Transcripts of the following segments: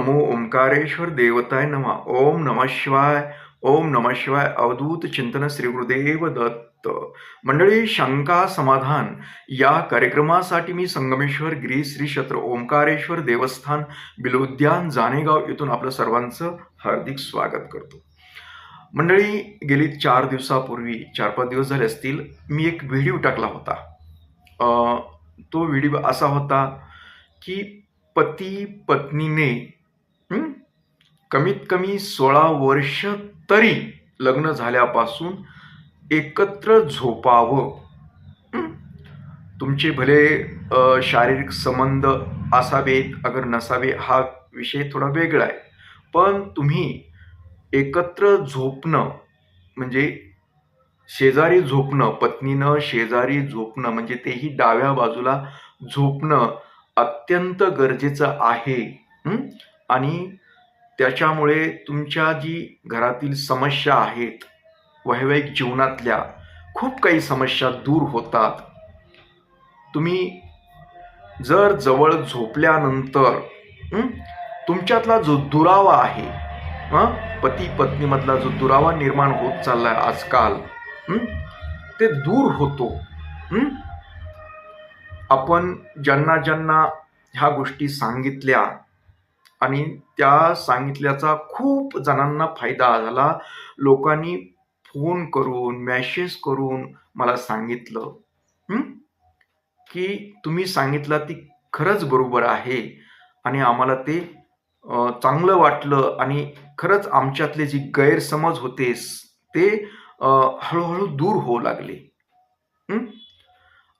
नमो ओंकारेश्वर देवताय नमा। ओम नम शिवाय ओम नम शिवाय अवधूत चिंतन श्री गुरुदेव दत्त। मंडळी शंका समाधान। या कार्यक्रमासाठी मी संगमेश्वर गिरी श्री क्षेत्र ओंकारेश्वर देवस्थान बिलोद्यान जानेगाव येथून आपलं सर्वांचं हार्दिक स्वागत करतो। मंडळी गेली चार दिवसापूर्वी चार पाच दिवस झाले असतील मी एक व्हिडिओ टाकला होता। तो व्हिडिओ असा होता की पती पत्नीने कमीत कमी सोळा वर्ष तरी लग्न झाल्यापासून एकत्र झोपावं. तुमचे भले शारीरिक संबंध असावेत अगर नसावे हा विषय थोडा वेगळा आहे. पण तुम्ही एकत्र झोपणं म्हणजे शेजारी झोपणं पत्नीनं शेजारी झोपणं म्हणजे तेही डाव्या बाजूला झोपणं अत्यंत गरजेचं आहे. आणि त्याच्यामुळे तुमच्या जी घरातील समस्या आहेत वैवाहिक जीवनातल्या खूप काही समस्या दूर होतात. तुम्ही जर जवळ झोपल्यानंतर तुमच्यातला जो दुरावा आहे हं, पती पत्नीमधला जो दुरावा निर्माण होत चाललाय आजकाल ते दूर होतो. आपण ज्यांना ज्यांना ह्या गोष्टी सांगितल्या आणि त्या सांगितल्याचा खूप जणांना फायदा झाला. लोकांनी फोन करून मॅसेज करून मला सांगितलं की तुम्ही सांगितलं ती खरंच बरोबर आहे. आणि आम्हाला ते चांगलं वाटलं आणि खरंच आमच्यातले जी गैरसमज होते ते हळूहळू दूर होऊ लागले.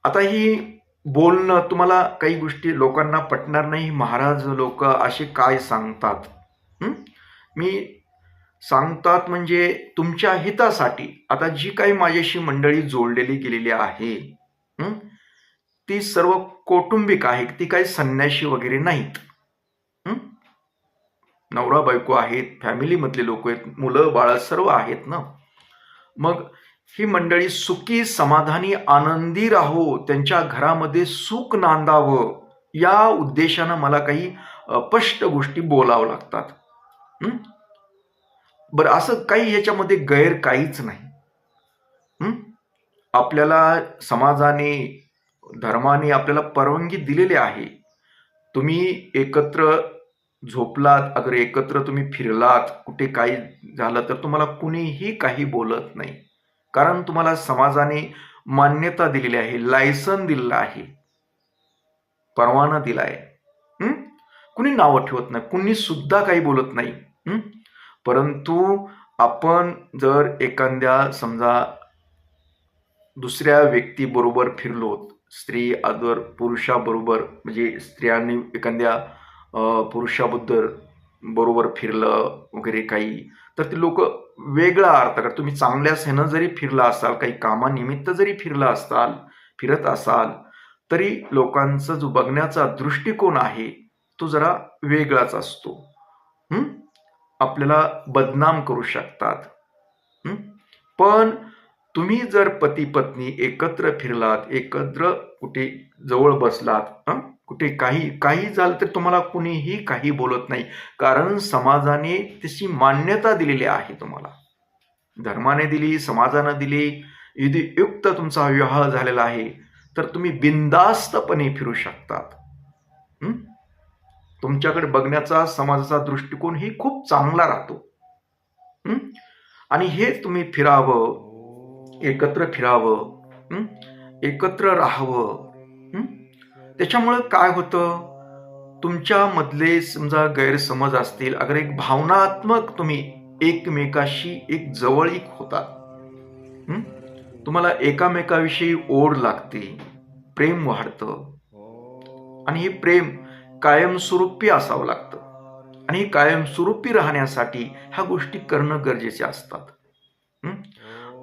आता ही बोलणं तुम्हाला काही गोष्टी लोकांना पटणार नाही. महाराज लोक असे काय सांगतात? मी सांगतात म्हणजे तुमच्या हितासाठी. आता जी काही माझ्याशी मंडळी जोडलेली गेलेली आहे ती सर्व कौटुंबिक आहे ती काही संन्याशी वगैरे नाहीत. नवरा बायको आहेत फॅमिलीमधले लोक आहेत मुलं बाळ सर्व आहेत ना? मग ही मंडळी सुखी समाधानी आनंदी राहो त्यांच्या घरामध्ये सुख नांदावं. या उद्देशानं मला काही स्पष्ट गोष्टी बोलावं लागतात. बरं असं काही याच्यामध्ये गैर काहीच नाही. आपल्याला समाजाने धर्माने आपल्याला परवानगी दिलेली आहे. तुम्ही एकत्र झोपलात अगर एकत्र तुम्ही फिरलात कुठे काही झालं तर तुम्हाला कुणीही काही बोलत नाही. कारण तुम्हाला समाजाने मान्यता दिलेली आहे लायसन दिलेलं आहे. परवाना दिला आहे. कुणी नावं ठेवत नाही कुणी सुद्धा काही बोलत नाही. परंतु आपण जर एखाद्या समजा दुसऱ्या व्यक्तीबरोबर फिरलो स्त्री अदर पुरुषाबरोबर म्हणजे स्त्रियांनी एखाद्या पुरुषाबद्दल बरोबर फिरलं वगैरे काही तर ते लोक वेगळा अर्थ. करा तुम्ही चांगल्या सेनं जरी फिरला असाल काही कामानिमित्त जरी फिरला असाल फिरत असाल तरी लोकांचा जो बघण्याचा दृष्टिकोन आहे तो जरा वेगळाच असतो. आपल्याला बदनाम करू शकतात. पण तुम्ही जर पती पत्नी एकत्र फिरलात एकत्र कुठे जवळ बसलात कुठे काही काही झालं तर तुम्हाला कुणीही काही बोलत नाही. कारण समाजाने तशी मान्यता दिलेली आहे तुम्हाला. धर्माने दिली समाजानं दिली युक्त तुमचा विवाह झालेला आहे. तर तुम्ही बिनधास्तपणे फिरू शकतात. तुमच्याकडे बघण्याचा समाजाचा दृष्टिकोन ही खूप चांगला राहतो. आणि हे तुम्ही फिरावं एकत्र फिरावं. एकत्र राहावं. त्याच्यामुळं काय होतं? तुमच्यामधले समजा गैरसमज असतील अगर एक भावनात्मक तुम्ही एकमेकाशी एक जवळीक एक होता तुम्हाला एकामेकाविषयी ओढ लागते प्रेम वाढतं. आणि हे प्रेम कायमस्वरूपी असावं लागतं. आणि हे कायमस्वरूपी राहण्यासाठी ह्या गोष्टी करणं गरजेचे असतात.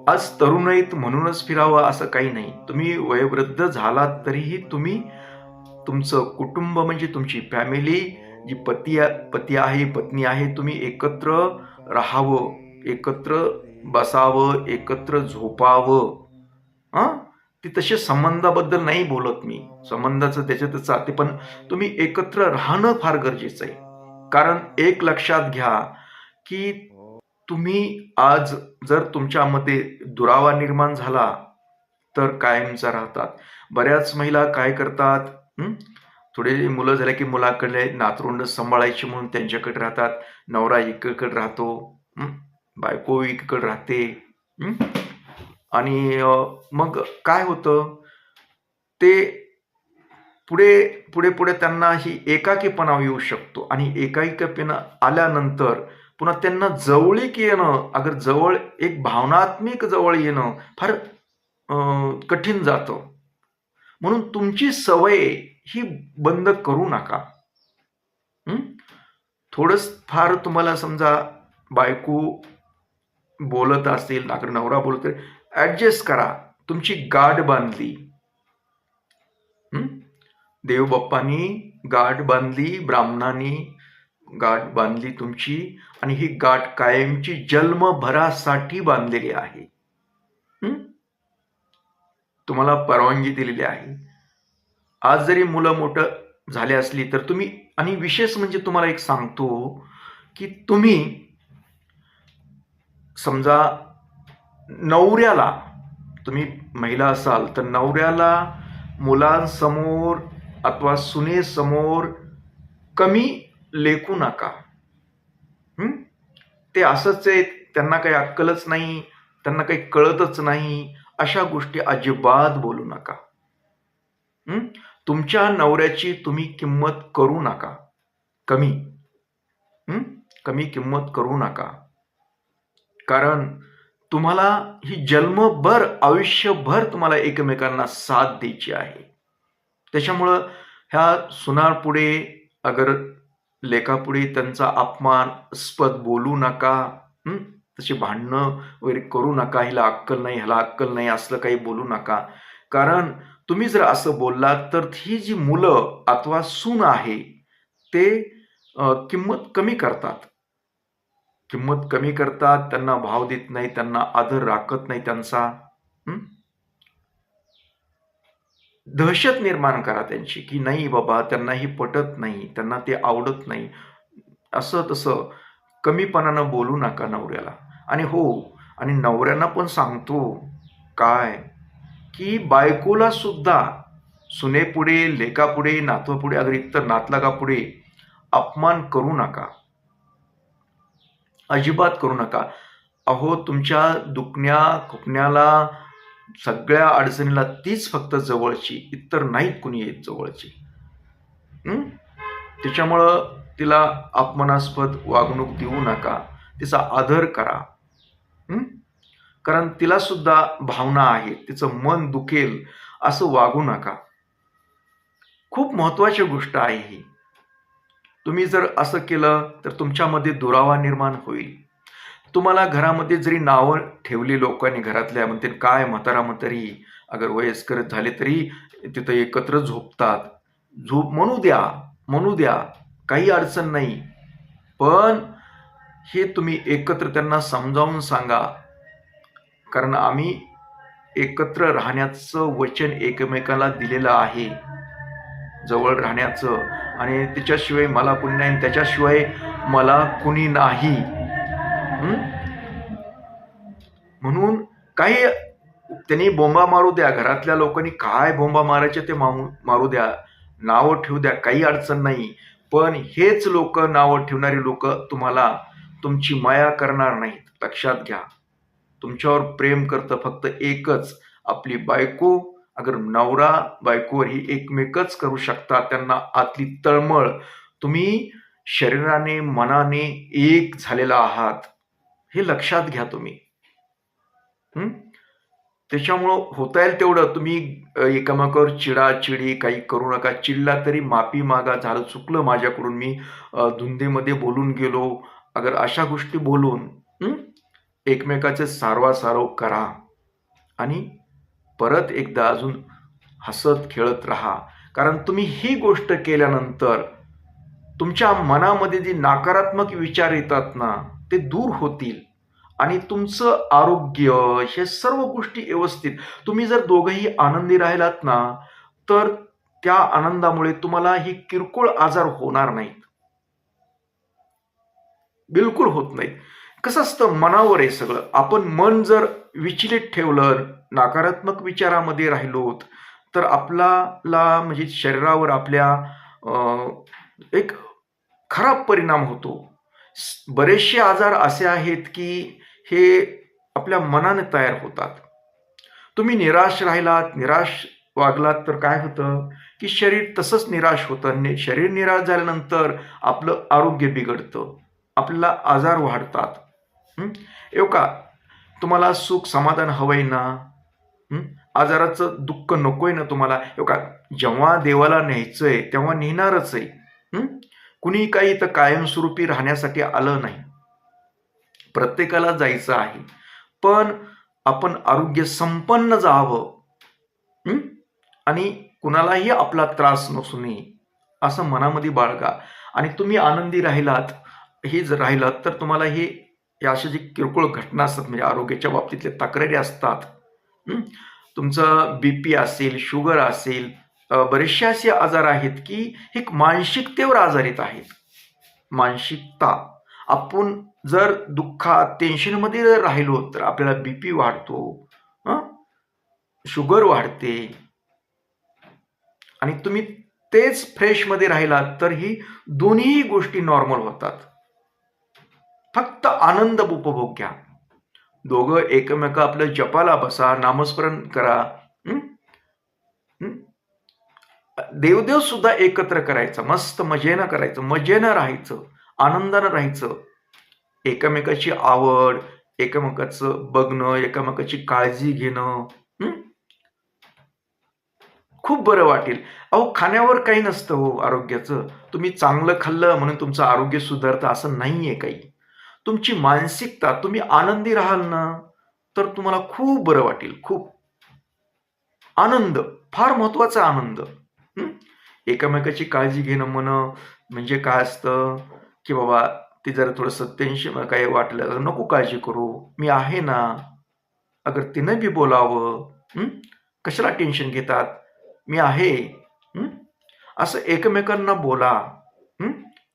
आज तरुणाईत म्हणूनच फिरावं असं काही नाही. तुम्ही वयोवृद्ध झालात तरीही तुम्ही तुमचं कुटुंब म्हणजे तुमची फॅमिली जी पती पती आहे पत्नी आहे तुम्ही एकत्र राहावं एकत्र बसावं एकत्र झोपावं. हां? ते तसे संबंधाबद्दल नाही बोलत मी. संबंधाचं त्याच्यातच जाते पण तुम्ही एकत्र राहणं फार गरजेचं आहे. कारण एक लक्षात घ्या की तुम्ही आज जर तुमच्यामध्ये दुरावा निर्माण झाला तर कायमचा राहतात. बऱ्याच महिला काय करतात? थोडे मुलं झाले की मुलाकडे नातरुंड सांभाळायची म्हणून त्यांच्याकडे राहतात. नवरा एकीकडे राहतो. बायको एकीकडे राहते. आणि मग काय होतं? ते पुढे पुढे पुढे त्यांना ही एकाकीपणा येऊ शकतो. आणि एकाकीपणा आल्यानंतर पुन्हा त्यांना जवळीक येणं अगर जवळ एक भावनात्मक जवळ येणं फार कठीण जातं. म्हणून तुमची सवय ही बंद करू नका. हं? थोडंच फार तुम्हाला समजा बायको बोलत असेल अगर नवरा बोलत ॲडजस्ट करा. तुमची गाठ बांधली. देवबाप्पांनी देवबाप्पानी गाठ बांधली ब्राह्मणांनी गाठ बांधली तुमची आणि ही गाठ कायमची जन्मभरासाठी बांधलेली आहे. तुम्हाला परवानगी दिलेली आहे. आज जरी मुलं मोठं झाले असली तर तुम्ही आणि विशेष म्हणजे तुम्हाला एक सांगतो की तुम्ही समजा नवऱ्याला तुम्ही महिला असाल तर नवऱ्याला मुलांसमोर अथवा सुनेसमोर कमी लेखू नका. ते असंच आहे त्यांना काही अक्कलच नाही त्यांना काही कळतच नाही. अशा गोष्टी अजिबात बोलू नका. तुमच्या नवऱ्याची तुम्ही किंमत करू नका. कमी. हं? कमी किंमत करू नका. कारण तुम्हाला ही जन्मभर आयुष्यभर तुम्हाला एकमेकांना साथ द्यायची आहे. त्याच्यामुळं ह्या सुनारपुढे अगर लेखापुढे त्यांचा अपमानस्पद बोलू नका. तशी भांडणं वगैरे करू नका हिला अक्कल नाही ह्याला अक्कल नाही असलं काही बोलू नका. कारण तुम्ही जर असं बोललात तर ही जी मुलं अथवा सून आहे ते किंमत कमी करतात. किंमत कमी करतात त्यांना भाव देत नाही त्यांना आदर राखत नाही त्यांचा. दहशत निर्माण करा त्यांची की नाही बाबा त्यांना ही पटत नाही त्यांना ते आवडत नाही. असं तसं कमीपणानं बोलू नका नवऱ्याला. आणि हो आणि नवऱ्यांना पण सांगतो काय? की बायकोला सुद्धा सुनेपुढे लेकापुढे नातवापुढे अगर इतर नातलागापुढे अपमान करू नका. अजिबात करू नका. अहो तुमच्या दुखण्या खुपण्याला सगळ्या अडचणीला तीच फक्त जवळची इतर नाहीत कुणी येत जवळची. त्याच्यामुळं तिला अपमानास्पद वागणूक देऊ नका. तिचा आदर करा. कारण तिला सुद्धा भावना आहेत तिचं मन दुखेल असं वागू नका. खूप महत्वाची गोष्ट आहे ही. तुम्ही जर असं केलं तर तुमच्यामध्ये दुरावा निर्माण होईल. तुम्हाला घरामध्ये जरी नावं ठेवली लोकांनी घरातल्या म्हणते काय म्हातारा म्हातारी अगर वयस्कर झाले तरी तिथं एकत्र झोपतात. झोप म्हणू द्या म्हणू द्या काही अडचण नाही. पण हे तुम्ही एकत्र त्यांना समजावून सांगा. कारण आम्ही एकत्र राहण्याचं वचन एकमेकाला दिलेलं आहे. जवळ राहण्याचं. आणि त्याच्याशिवाय मला कुणी नाही त्याच्याशिवाय मला कुणी नाही. म्हणून काही त्यांनी बोंबा मारू द्या. घरातल्या लोकांनी काय बोंबा मारायचे ते मारू द्या. नावं ठेवू द्या. काही अडचण नाही. पण हेच लोक नावं ठेवणारी लोक तुम्हाला तुमची माया करणार नाहीत. लक्षात घ्या. तुमच्यावर प्रेम करतं फक्त एकच आपली बायको. अगर नवरा बायकोवर ही एकमेकच करू शकता त्यांना आतली तळमळ. तुम्ही शरीराने मनाने एक झालेला आहात. हे लक्षात घ्या तुम्ही. त्याच्यामुळं होता येईल तेवढं. तुम्ही एकामेकावर चिडाचिडी काही करू नका. चिडला तरी माफी मागा. झालं चुकलं माझ्याकडून. मी धुंदेमध्ये बोलून गेलो. अगर अशा गोष्टी बोलून एकमेकाचे सारवासारव करा आणि परत एकदा अजून हसत खेळत राहा. कारण तुम्ही ही गोष्ट केल्यानंतर तुमच्या मनामध्ये जे नकारात्मक विचार येतात ना ते दूर होतील आणि तुमचं आरोग्य हे सर्व गोष्टी व्यवस्थित. तुम्ही जर दोघंही आनंदी राहिलात ना तर त्या आनंदामुळे तुम्हाला ही किरकोळ आजार होणार नाहीत. बिलकुल होत नाहीत कसं असतं मनावर आहे सगळं. आपण मन जर विचलित ठेवलं नकारात्मक विचारामध्ये राहिलोत तर आपल्याला म्हणजे शरीरावर आपल्या एक खराब परिणाम होतो. बरेचसे आजार असे आहेत की हे आपल्या मनाने तयार होतात. तुम्ही निराश राहिलात निराश वागलात तर काय होतं? की शरीर तसंच निराश होतं. शरीर निराश झाल्यानंतर आपलं आरोग्य बिघडतं. आपल्याला आजार वाढतात. येऊ का? तुम्हाला सुख समाधान हवंय ना? आजाराचं दुःख नकोय ना तुम्हाला? येऊ का? जेव्हा देवाला न्यायचंय तेव्हा नेणारच आहे कुणी काही इथं कायमस्वरूपी राहण्यासाठी आलं नाही. प्रत्येकाला जायचं आहे. पण आपण आरोग्य संपन्न जावं. आणि कुणालाही आपला त्रास नसू नये. असं मनामध्ये बाळगा. आणि तुम्ही आनंदी राहिलात हे जर तर तुम्हाला हे या अशा जे किरकोळ घटना असतात म्हणजे आरोग्याच्या बाबतीतले तक्रारी असतात तुमचं बी पी असेल शुगर असेल बरेचसे असे आजार आहेत की हे एक मानसिकतेवर आधारित आहेत. मानसिकता. आपण जर दुःखात टेन्शनमध्ये जर राहिलो तर आपल्याला बी पी वाढतो शुगर वाढते. आणि तुम्ही तेच फ्रेशमध्ये राहिलात तर ही दोन्ही गोष्टी नॉर्मल होतात. फक्त आनंद उपभोग घ्या. दोघं एकमेक आपलं जपाला बसा नामस्मरण करा. देवदेव सुद्धा एकत्र करायचं मस्त मजेनं करायचं मजेनं राहायचं आनंदानं राहायचं. एकमेकाची आवड एकमेकाचं बघणं एकमेकाची काळजी घेणं. खूप बरं वाटेल. अहो खाण्यावर काही नसतं हो आरोग्याचं. तुम्ही चांगलं खाल्लं म्हणून तुमचं आरोग्य सुधारतं असं नाहीये काही. तुमची मानसिकता तुम्ही आनंदी राहाल ना तर तुम्हाला खूप बरं वाटेल खूप. आनंद फार महत्त्वाचा आनंद. हं? एकमेकाची काळजी घेणं म्हण म्हणजे काय असतं? की बाबा ते जरा थोडंसं टेन्शन काही वाटलं तर नको काळजी करू मी आहे ना. अगर तिनं बी बोलावं कशाला टेन्शन घेतात? मी आहे असं एकमेकांना बोला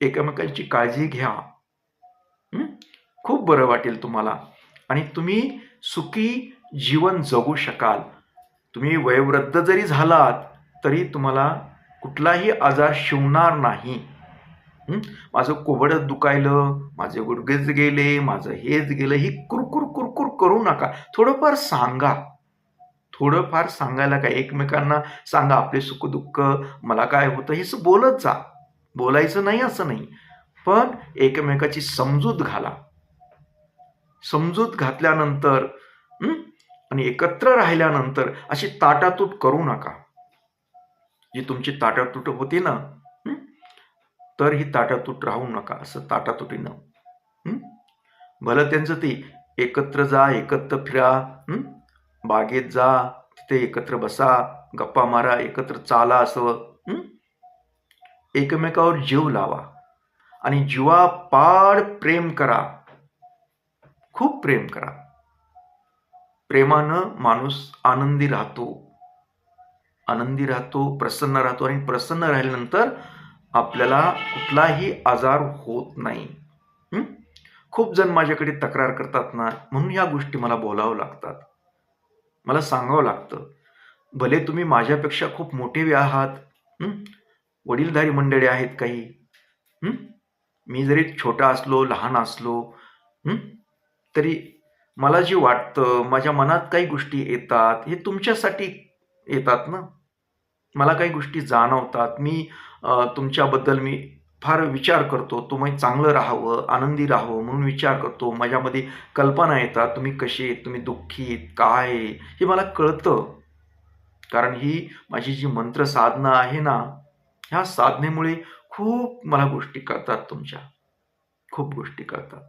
एकमेकांची काळजी घ्या. खूप बरं वाटेल तुम्हाला. आणि तुम्ही सुखी जीवन जगू शकाल. तुम्ही वयोवृद्ध जरी झालात तरी तुम्हाला कुठलाही आजार शिवणार नाही. माझं कोबडच दुखायलं माझे गुडघेच गेले माझं हेच गेलं ही कुरकुर कुरकुर करू नका. थोडंफार सांगा. थोडंफार सांगायला काय? एकमेकांना सांगा आपले सुखदुःख मला काय होतं हे बोलत जा. बोलायचं नाही असं नाही. पण एकमेकाची समजूत घाला. समजूत घातल्यानंतर आणि एकत्र राहिल्यानंतर अशी ताटातूट करू नका. जी तुमची ताटातूट होती ना तर ही ताटातूट राहू नका असं ताटातुटीनं. भलं त्यांचं ते एकत्र जा एकत्र फिरा बागेत जा तिथे एकत्र बसा गप्पा मारा एकत्र चाला असं एकमेकावर जीव लावा. आणि जीवापाड प्रेम करा. खूप प्रेम करा. प्रेमानं माणूस आनंदी राहतो. आनंदी राहतो प्रसन्न राहतो आणि प्रसन्न राहिल्यानंतर आपल्याला कुठलाही आजार होत नाही. खूप जण माझ्याकडे तक्रार करतात ना म्हणून ह्या गोष्टी मला बोलावं लागतात. मला सांगावं लागतं. भले तुम्ही माझ्यापेक्षा खूप मोठे आहात. वडीलधारी मंडळी आहेत काही. मी जरी छोटा असलो लहान असलो तरी मला जे वाटतं माझ्या मनात काही गोष्टी येतात हे तुमच्यासाठी येतात ना? मला काही गोष्टी जाणवतात. मी तुमच्याबद्दल मी फार विचार करतो. तुम्ही चांगलं राहावं आनंदी राहावं म्हणून विचार करतो. माझ्यामध्ये कल्पना येतात तुम्ही कसे आहेत तुम्ही दुःखी आहेत, काय आहे, हे मला कळतं. कारण ही माझी जी मंत्र साधना आहे ना ह्या साधनेमुळे खूप मला गोष्टी कळतात तुमच्या. खूप गोष्टी कळतात.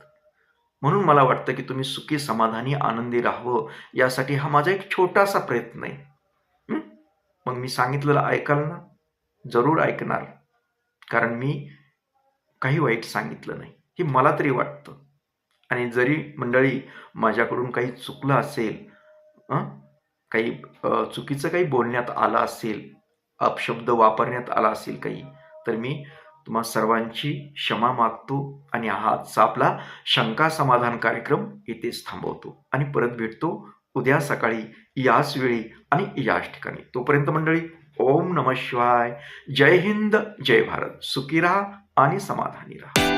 म्हणून मला वाटतं की तुम्ही सुखी समाधानी आनंदी राहावं यासाठी हा माझा एक छोटासा प्रयत्न आहे. मग मी सांगितलेलं ऐकाल ना? जरूर ऐकणार. कारण मी काही वाईट सांगितलं नाही. हे मला तरी वाटतं. आणि जरी मंडळी माझ्याकडून काही चुकलं असेल काही चुकीचं काही बोलण्यात आलं असेल अपशब्द वापरण्यात आला असेल काही तर मी तुम्हा सर्वांची क्षमा मागतो आणि हा आजचा आपला शंका समाधान कार्यक्रम इथेच थांबवतो. आणि परत भेटतो उद्या सकाळी याच वेळी आणि याच ठिकाणी. तोपर्यंत मंडळी ओम नम शिवाय. जय हिंद जय भारत. सुखी राहा आणि समाधानी राहा.